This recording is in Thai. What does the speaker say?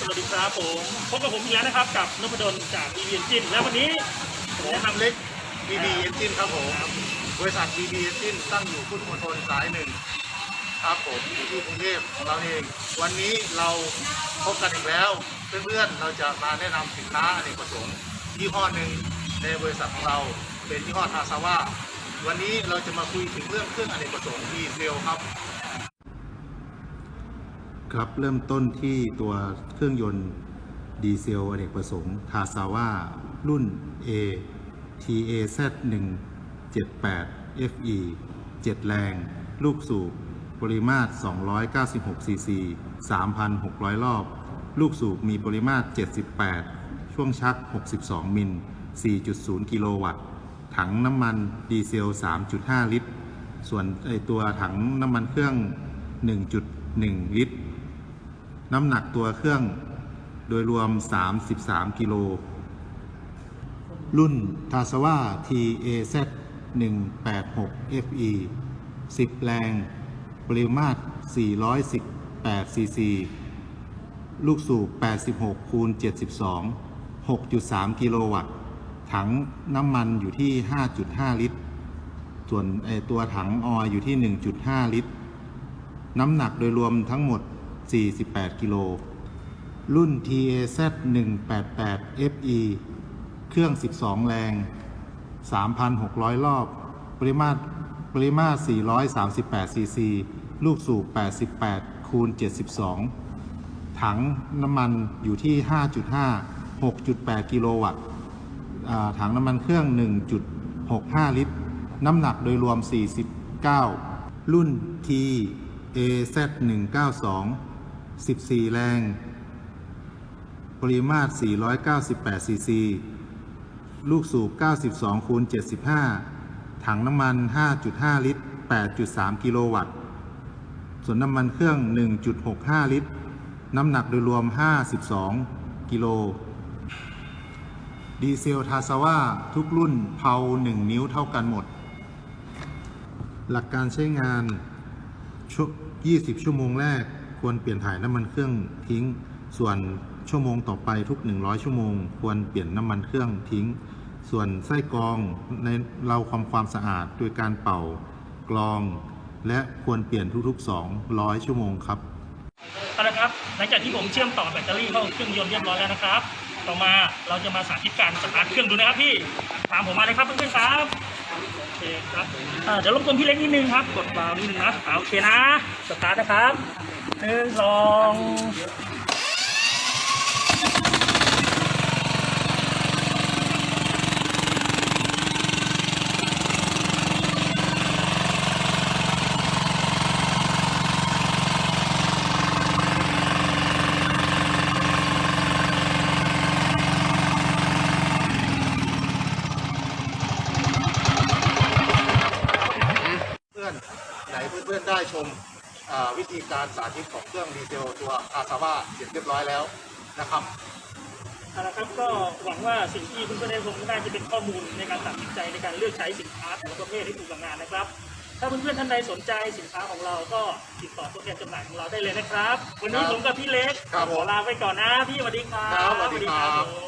สวัสดีครับผมพบกับผมอีกแล้วนะครับ กับนพดลจาก EV Engine และวันนี้ผมผมจะทำเล็ก BB Engine ครับผม บริษัท BB Engine ตั้งอยู่พุทธมณฑลสายหนึ่งครับผมอยู่ที่กรุงเทพของเราเอง วันนี้เราพบกันอีกแล้ว เพื่อนๆเราจะมาแนะนำสินค้าอเนกประสงค์ยี่ห้อหนึ่งในบริษัทของเราเป็นยี่ห้อทาซาว่าวันนี้เราจะมาคุยถึงเรื่องเครื่องอเนกประสงค์ดีเซลครับ ครับเริ่มต้นที่ตัวเครื่องยนต์ดีเซลอเนกประสงค์ทาซาว่ารุ่น A TAZ 178 FE 7 แรง ลูกสูบปริมาตร 296ซีซี3,600 รอบ ลูกสูบมีปริมาตร 78 ช่วงชัก 62 มิล 4.0 กิโลวัตต์ ถังน้ำมันดีเซล 3.5 ลิตร ส่วนไอตัวถังน้ำมันเครื่อง 1.1 ลิตร น้ำหนักตัวเครื่องโดยรวม 33 กิโล รุ่นทาสวา TAZ 186 FE 10 แรง ปริมาตร 418ซีซีลูกสูบ 86 คูณ 72 6.3 กิโลวัตต์ ถังน้ำมันอยู่ที่ 5.5 ลิตร ส่วนตัวถังออยอยู่ที่ 1.5 ลิตร น้ำหนักโดยรวมทั้งหมด 48 กิโล รุ่น TAZ 188 FE เครื่อง 12 แรง 3,600 รอบ ปริมาตรปริมาตร 438 ซีซี ลูกสูบ 88 คูณ 72 ถังน้ำมันอยู่ที่ 5.5 6.8 กิโลวัตต์ ถังน้ำมันเครื่อง 1.65 ลิตร น้ำหนักโดยรวม 49 รุ่น T AZ 192 14 แรง ปริมาตร 498 ซีซี ลูกสูบ 92 คูณ 75 ถังน้ำมัน 5.5 ลิตร 8.3 กิโลวัตต์ ส่วนน้ำมันเครื่อง 1.65 ลิตร น้ำหนักโดยรวม 52 กิโล ดีเซลทาซาว่าทุกรุ่นเพา1 นิ้วเท่ากันหมด หลักการใช้งาน 20 ชั่วโมงแรก ควรเปลี่ยนถ่ายน้ำมันเครื่องทิ้ง ส่วนชั่วโมงต่อไปทุก 100 ชั่วโมง ควรเปลี่ยนน้ำมันเครื่องทิ้ง ส่วนไส้กรองในเราความความสะอาดโดยการเป่ากรอง และควรเปลี่ยนทุกๆ 200 ชั่วโมงครับเอาละครับ หลังจากที่ผมเชื่อมต่อแบตเตอรี่เข้าเครื่องยนต์เรียบร้อยแล้วนะครับ ต่อมาเราจะมาสาธิตการสตาร์ทเครื่องดูนะครับพี่ตามผมมาเลยครับเพื่อนๆครับโอเคครับเดี๋ยวรบกวนพี่เล็กนิดนึงครับ กดวาล์วนิดนึงนะโอเคนะสตาร์ทนะครับหนึ่งสอง นเพื่อนๆได้ชมอ่าวิธีการสาธิตของเครื่องดีเซลตัวอาซาว่าเสร็จเรียบร้อยแล้วนะครับเอาละครับก็หวังว่าสิ่งที่เพื่อนๆได้ชมน่าจะเป็นข้อมูลในการตัดสินใจในการเลือกใช้สินค้าแต่ละประเภทให้ถูกกับงานนะครับ ถ้าเพื่อนๆท่านใดสนใจสินค้าของเราก็ติดต่อตัวแทนจำหน่ายของเราได้เลยนะครับ วันนี้ครับผมกับพี่เล็กครับขอลาไปก่อนนะพี่สวัสดีครับครับสวัสดีครับผม